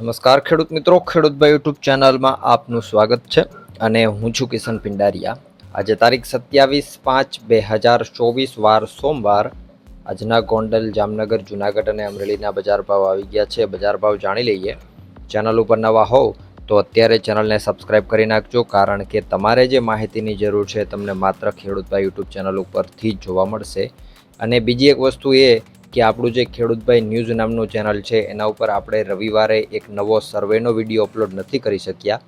નમસ્કાર, ખેડૂત મિત્રો. ખેડૂતભાઈ યુટ્યુબ ચેનલમાં આપનું સ્વાગત છે અને હું છું કિશન પિંડારિયા. આજે તારીખ સત્યાવીસ પાંચ બે હજાર ચોવીસ, વાર સોમવાર. આજના ગોંડલ, જામનગર, જુનાગઢ અને અમરેલીના બજાર ભાવ આવી ગયા છે. બજાર ભાવ જાણી લઈએ. ચેનલ ઉપર નવા હોવ તો અત્યારે ચેનલને સબસ્ક્રાઇબ કરી નાખજો, કારણ કે તમારે જે માહિતીની જરૂર છે તમને માત્ર ખેડૂતભાઈ યુટ્યુબ ચેનલ ઉપરથી જ જોવા મળશે. અને બીજી એક વસ્તુ એ કે આપણું જે ખેડૂતભાઈ ન્યૂઝ નામનું ચેનલ છે, એના ઉપર આપણે રવિવારે એક નવો સર્વેનો વીડિયો અપલોડ નથી કરી શક્યા.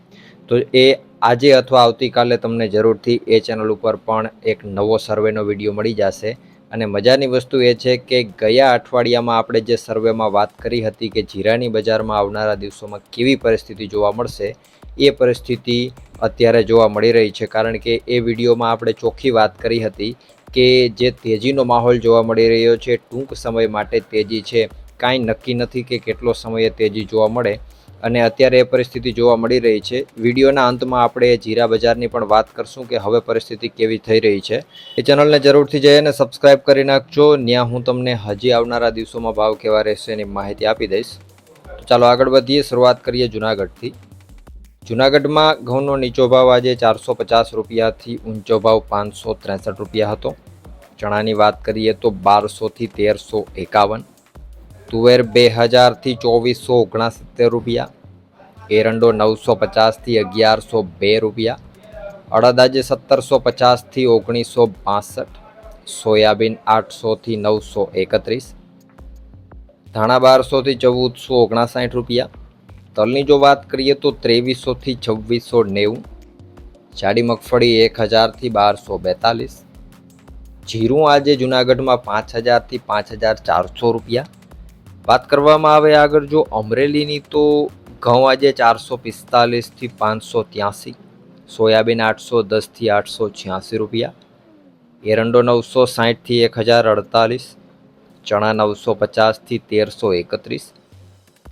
તો એ આજે અથવા આવતીકાલે તમને જરૂરથી એ ચેનલ ઉપર પણ એક નવો સર્વેનો વીડિયો મળી જશે. અને મજાની વસ્તુ એ છે કે ગયા અઠવાડિયામાં આપણે જે સર્વેમાં વાત કરી હતી કે જીરાની બજારમાં આવનારા દિવસોમાં કેવી પરિસ્થિતિ જોવા મળશે એ પરિસ્થિતિ અત્યારે જોવા મળી રહી છે. કારણ કે એ વિડીયોમાં આપણે ચોખ્ખી વાત કરી હતી કે જે તેજીનો માહોલ જોવા મળી રહ્યો છે, ટૂંક સમય માટે તેજી છે. કાંઈ નક્કી નથી કે કેટલો સમયે તેજી જોવા મળે. અને અત્યારે એ પરિસ્થિતિ જોવા મળી રહી છે. વિડીયોના અંતમાં આપણે જીરા બજારની પણ વાત કરશું કે હવે પરિસ્થિતિ કેવી થઈ રહી છે. એ ચેનલને જરૂરથી જઈને સબસ્ક્રાઇબ કરી નાખજો. ત્યાં હું તમને હજી આવનારા દિવસોમાં ભાવ કેવા રહેશે એની માહિતી આપી દઈશ. ચાલો આગળ વધીએ. શરૂઆત કરીએ જુનાગઢથી. જુનાગઢમાં ઘઉંનો નીચો ભાવ આજે ચારસો પચાસ રૂપિયાથી ઊંચો ભાવ પાંચસો ત્રેસઠ રૂપિયા હતો. ચણાની વાત કરીએ તો બારસોથી તેરસો એકાવન, તુવેર બે હજારથી ચોવીસો ઓગણસિત્તેર રૂપિયા, એરંડો નવસો પચાસથી અગિયારસો બે રૂપિયા, અડદ આજે સત્તરસો પચાસથી ઓગણીસો બાસઠ, સોયાબીન આઠસોથી નવસો એકત્રીસ, ધાણા બારસોથી ચૌદસો ઓગણસાઠ રૂપિયા તલની જો વાત કરીએ તો ત્રેવીસોથી છવ્વીસો નેવું, જાડી મગફળી એક હજારથી બારસો બેતાલીસ, જીરું આજે જુનાગઢમાં પાંચ હજારથી પાંચ હજાર ચારસો રૂપિયા. વાત કરવામાં આવે આગળ જો અમરેલીની તો ઘઉં આજે ચારસો પિસ્તાલીસથી પાંચસો ત્યાંસી, સોયાબીન આઠસો દસથી આઠસો છ્યાસી રૂપિયા, એરંડો નવસો સાઠથી એક હજાર અડતાલીસ, ચણા નવસો પચાસથી તેરસો એકત્રીસ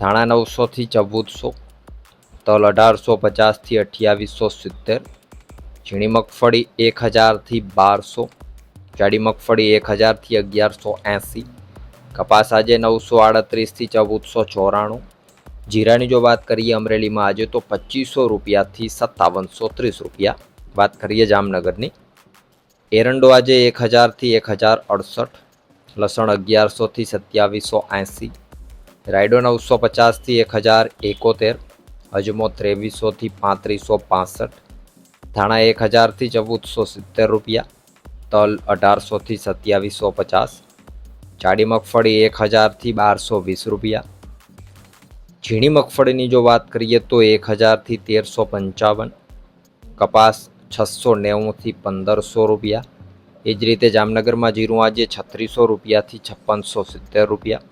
ધાણા નવસોથી ચૌદસો, તલ અઢારસો પચાસથી અઠ્યાવીસો સિત્તેર, ઝીણી મગફળી એક હજારથી બારસો, જાડી મગફળી એક હજારથી અગિયારસો એંસી, કપાસ આજે નવસો આડત્રીસથી ચૌદસો ચોરાણું, જીરાની જો વાત કરીએ અમરેલીમાં આજે તો પચીસો રૂપિયાથી સત્તાવનસો ત્રીસ રૂપિયા વાત કરીએ જામનગરની. એરંડો આજે એક હજારથી એક હજાર અડસઠ, લસણ અગિયારસોથી સત્યાવીસો એંસી રાયડો નવસો પચાસથી એક હજાર એકોતેર અજમો ત્રેવીસોથી પાંત્રીસો પાસઠ, ધાણા એક હજારથી ચૌદસો સિત્તેર રૂપિયા, તલ અઢારસોથી સત્યાવીસો પચાસ, જાડી મગફળી એક હજારથી બારસો વીસ રૂપિયા. ઝીણી મગફળીની જો વાત કરીએ તો એક હજારથી તેરસો પંચાવન, કપાસ છસો નેવુંથી પંદરસો રૂપિયા. એ જ રીતે જામનગરમાં જીરું આજે છત્રીસો રૂપિયાથી છપ્પનસો સિત્તેર રૂપિયા.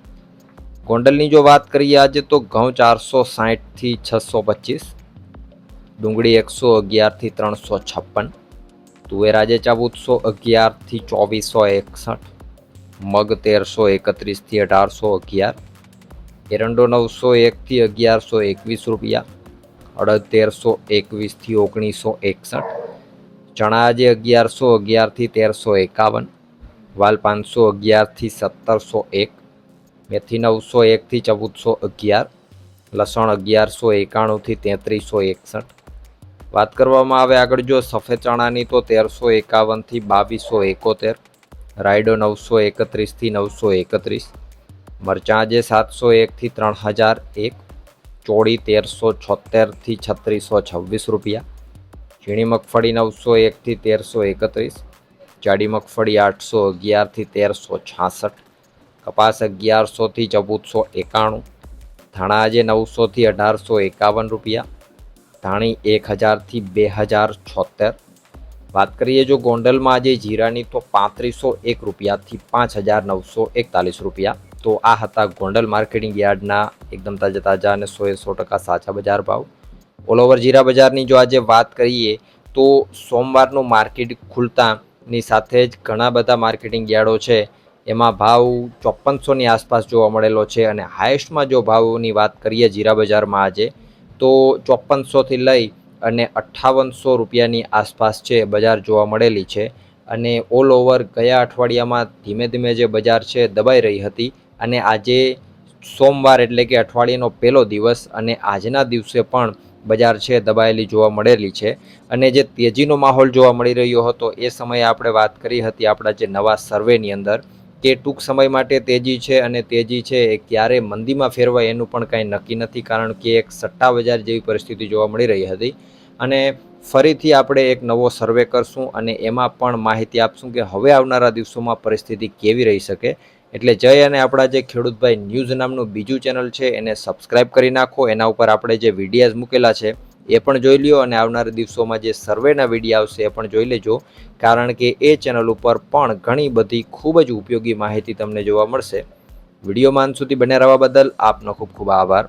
ગોંડલની જો વાત કરીએ આજે તો ઘઉં ચારસો સાહીઠથી છસો પચીસ, ડુંગળી એકસો અગિયારથી ત્રણસો છપ્પન, તુવેર આજે ચૌદસો અગિયારથી ચોવીસો એકસઠ, મગ તેરસો એકત્રીસથી અઢારસો અગિયાર, એરંડો નવસો એકથી અગિયારસો એકવીસ રૂપિયા, અડદ તેરસો એકવીસથી ઓગણીસો એકસઠ, ચણા આજે અગિયારસો અગિયારથી તેરસો એકાવન, વાલ પાંચસો અગિયારથી સત્તરસો એક મેથી નવસો એકથી ચૌદસો અગિયાર, લસણ અગિયારસો એકાણુંથી તેત્રીસો એકસઠ. વાત કરવામાં આવે આગળ જો સફેદ ચણાની તો તેરસો એકાવનથી બાવીસો એકોતેર, રાયડો નવસો એકત્રીસથી નવસો એકત્રીસ, મરચાં જે સાતસો એકથી ત્રણ હજાર એક, ચોળી તેરસો છોતેરથી છત્રીસો છવ્વીસ રૂપિયા, ઝીણી મગફળી નવસો એકથી તેરસો એકત્રીસ, જાડી મગફળી આઠસો અગિયારથી તેરસો છાસઠ કપાસ અગિયારસોથી ચૌદસો એકાણું, ધાણા આજે નવસોથી અઢારસો એકાવન રૂપિયા, ધાણી એક હજારથી બે હજાર છોતેર. વાત કરીએ જો ગોંડલમાં આજે જીરાની તો પાંત્રીસો એક રૂપિયાથી પાંચ હજાર નવસો એકતાલીસ રૂપિયા. તો આ હતા ગોંડલ માર્કેટિંગ યાર્ડના એકદમ તાજા તાજા અને સો એ સો ટકા સાચા બજાર ભાવ. ઓલ ઓવર જીરા બજારની જો આજે વાત કરીએ તો સોમવારનું માર્કેટ ખુલતાની સાથે જ ઘણા બધા માર્કેટિંગ યાર્ડો છે. એમાં ભાવ ચોપ્પનસોની આસપાસ જોવા મળેલો છે અને હાઈએસ્ટમાં જો ભાવની વાત કરીએ જીરા બજારમાં આજે, તો ચોપ્પનસોથી લઈ અને અઠ્ઠાવનસો રૂપિયાની આસપાસ છે બજાર જોવા મળેલી છે. અને ઓલ ઓવર ગયા અઠવાડિયામાં ધીમે ધીમે જે બજાર છે દબાઈ રહી હતી અને આજે સોમવાર એટલે કે અઠવાડિયાનો પહેલો દિવસ અને આજના દિવસે પણ બજાર છે દબાયેલી જોવા મળેલી છે. અને જે તેજીનો માહોલ જોવા મળી રહ્યો હતો એ સમયે આપણે વાત કરી હતી આપણા જે નવા સર્વેની અંદર. કે ટૂંક સમય માટે તેજી છે અને તેજી છે એ ક્યારે મંદીમાં ફેરવાય એનું પણ કાંઈ નક્કી નથી, કારણ કે એક સટ્ટા બજાર જેવી પરિસ્થિતિ જોવા મળી રહી હતી. અને ફરીથી આપણે એક નવો સર્વે કરશું અને એમાં પણ માહિતી આપશું કે હવે આવનારા દિવસોમાં પરિસ્થિતિ કેવી રહી શકે. એટલે જય અને આપણા જે ખેડૂતભાઈ ન્યૂઝ નામનું બીજું ચેનલ છે એને સબસ્ક્રાઇબ કરી નાખો. એના ઉપર આપણે જે વિડીયાઝ મૂકેલા છે એ પણ જોઈ લ્યો અને આવનારા દિવસોમાં જે સર્વેના વીડિયો આવશે એ પણ જોઈ લેજો. કારણ કે એ ચેનલ ઉપર પણ ઘણી બધી ખૂબ જ ઉપયોગી માહિતી તમને જોવા મળશે. વિડીયોમાં અંત સુધી બને રહેવા બદલ આપનો ખૂબ ખૂબ આભાર.